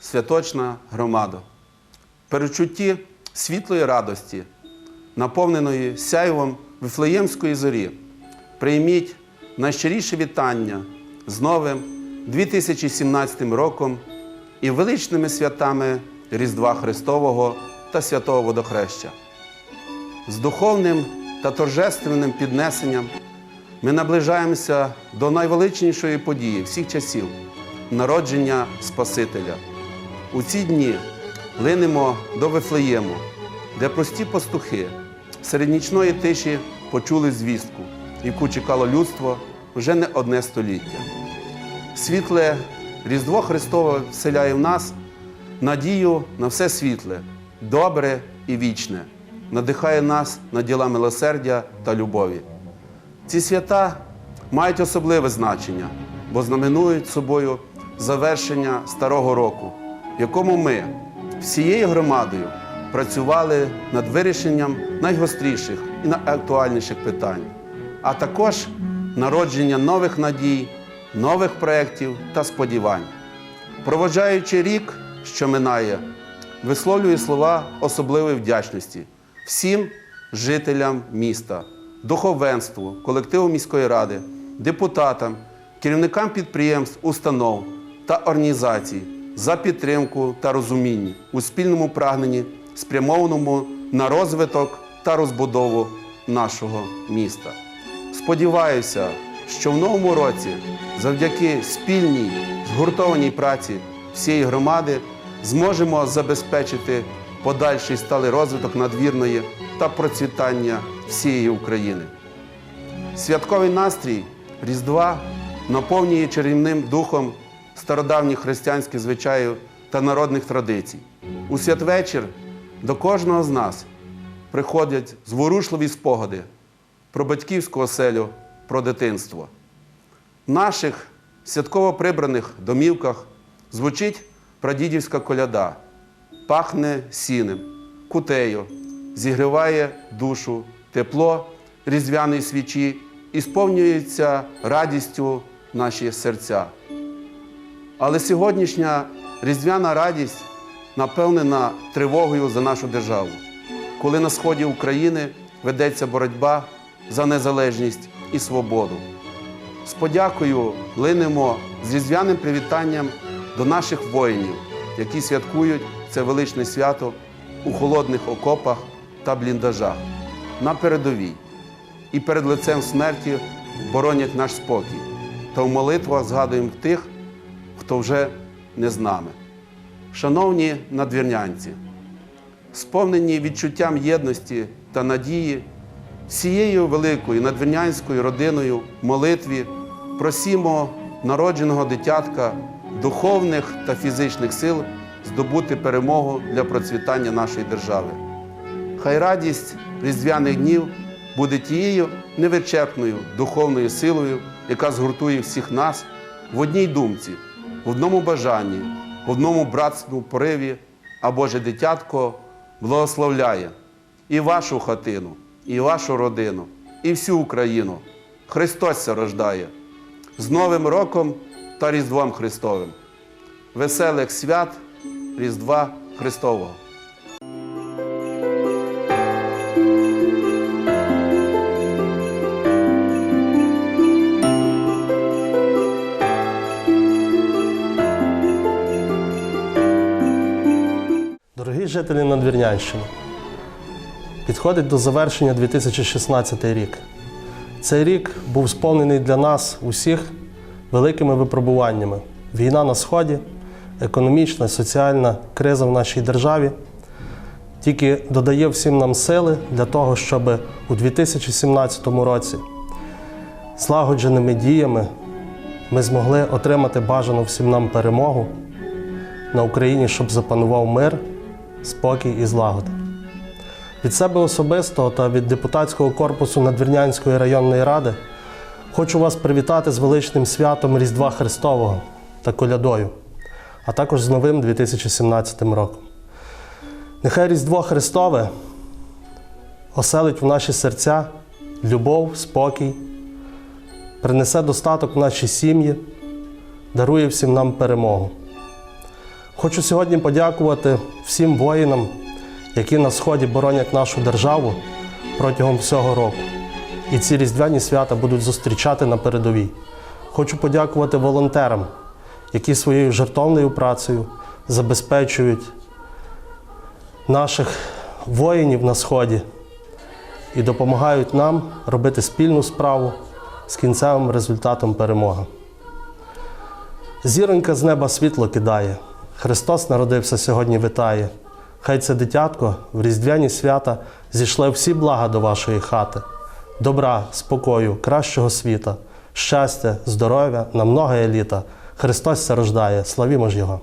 святочна громада, перечутті світлої радості, наповненої сяйвом Вифлеємської зорі, прийміть найщиріше вітання з новим 2017 роком і величними святами Різдва Христового та Святого Водохреща. З духовним та торжественним піднесенням ми наближаємося до найвеличнішої події всіх часів народження Спасителя. У ці дні линемо до Вифлеєму, де прості пастухи серед нічної тиші почули звістку, яку чекало людство вже не одне століття. Світле Різдво Христове вселяє в нас надію на все світле, добре і вічне, надихає нас на діла милосердя та любові. Ці свята мають особливе значення, бо знаменують собою завершення старого року, в якому ми всією громадою працювали над вирішенням найгостріших і найактуальніших питань, а також народження нових надій, нових проєктів та сподівань. Проводжаючи рік, що минає, висловлюю слова особливої вдячності всім жителям міста, духовенству, колективу міської ради, депутатам, керівникам підприємств, установ та організацій за підтримку та розуміння у спільному прагненні, спрямованому на розвиток та розбудову нашого міста. Сподіваюся, що в новому році, завдяки спільній згуртованій праці всієї громади, зможемо забезпечити подальший сталий розвиток надвірної та процвітання всієї України. Святковий настрій Різдва наповнює чарівним духом стародавніх християнських звичаїв та народних традицій. У святвечір до кожного з нас приходять зворушливі спогади про батьківську оселю, про дитинство. В наших святково прибраних домівках звучить прадідівська коляда, пахне сінем, кутею, зігріває душу, тепло різдвяної свічі і сповнюється радістю наші серця. Але сьогоднішня різдвяна радість наповнена тривогою за нашу державу, коли на сході України ведеться боротьба за незалежність і свободу. З подякою линемо з різдвяним привітанням до наших воїнів, які святкують це величне свято у холодних окопах та бліндажах. На передовій. І перед лицем смерті боронять наш спокій. Та в молитвах згадуємо тих, хто вже не з нами. Шановні надвірнянці, сповнені відчуттям єдності та надії, всією великою надвірнянською родиною молитві просімо народженого дитятка духовних та фізичних сил здобути перемогу для процвітання нашої держави. Хай радість різдвяних днів буде тією невичерпною духовною силою, яка згуртує всіх нас в одній думці, в одному бажанні, в одному братському пориві, а Боже дитятко благословляє і вашу хатину, і вашу родину, і всю Україну. Христос се рождає з Новим роком та Різдвом Христовим. Веселих свят Різдва Христового! Жителі Надвірнянщини, підходить до завершення 2016 рік. Цей рік був сповнений для нас усіх великими випробуваннями: війна на Сході, економічна, соціальна криза в нашій державі. Тільки додає всім нам сили для того, щоб у 2017 році злагодженими діями ми змогли отримати бажану всім нам перемогу на Україні, щоб запанував мир, спокій і злагода. Від себе особисто та від депутатського корпусу Надвірнянської районної ради хочу вас привітати з величним святом Різдва Христового та колядою, а також з новим 2017 роком. Нехай Різдво Христове оселить в наші серця любов, спокій, принесе достаток в наші сім'ї, дарує всім нам перемогу. Хочу сьогодні подякувати всім воїнам, які на сході боронять нашу державу протягом всього року. І ці різдвяні свята будуть зустрічати на передовій. Хочу подякувати волонтерам, які своєю жертовною працею забезпечують наших воїнів на сході і допомагають нам робити спільну справу з кінцевим результатом перемоги. Зіронька з неба світло кидає. Христос народився сьогодні витає. Хай це дитятко в різдвяні свята зійшле всі блага до вашої хати, добра, спокою, кращого світа, щастя, здоров'я на многое літа. Христос рождає, славімо ж Його!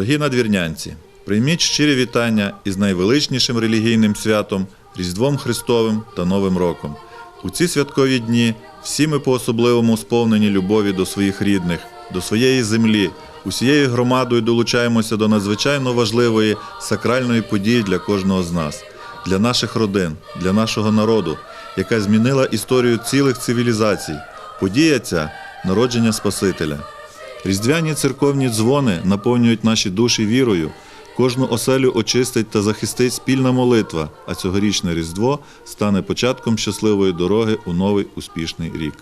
Дорогі надвірнянці, прийміть щирі вітання із найвеличнішим релігійним святом Різдвом Христовим та Новим роком. У ці святкові дні всі ми по-особливому сповнені любові до своїх рідних, до своєї землі. Усією громадою долучаємося до надзвичайно важливої сакральної події для кожного з нас, для наших родин, для нашого народу, яка змінила історію цілих цивілізацій. Подія ця народження Спасителя. Різдвяні церковні дзвони наповнюють наші душі вірою. Кожну оселю очистить та захистить спільна молитва, а цьогорічне Різдво стане початком щасливої дороги у новий успішний рік.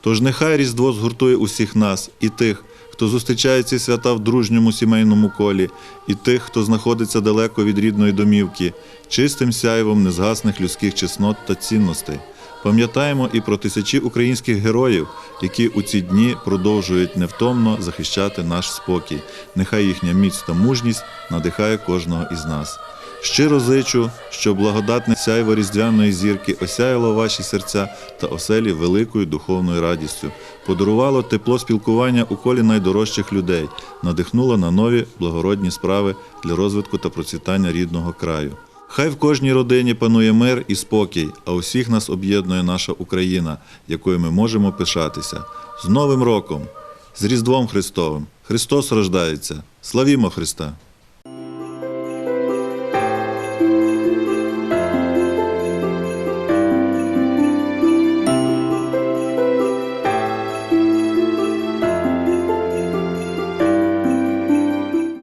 Тож нехай Різдво згуртує усіх нас, і тих, хто зустрічає ці свята в дружньому сімейному колі, і тих, хто знаходиться далеко від рідної домівки, чистим сяйвом незгасних людських чеснот та цінностей. Пам'ятаємо і про тисячі українських героїв, які у ці дні продовжують невтомно захищати наш спокій. Нехай їхня міць та мужність надихає кожного із нас. Щиро зичу, щоб благодатне сяйво різдвяної зірки осяяло ваші серця та оселі великою духовною радістю, подарувало тепло спілкування у колі найдорожчих людей, надихнуло на нові благородні справи для розвитку та процвітання рідного краю. Хай в кожній родині панує мир і спокій, а усіх нас об'єднує наша Україна, якою ми можемо пишатися. З Новим роком, з Різдвом Христовим! Христос рождається! Славімо Христа!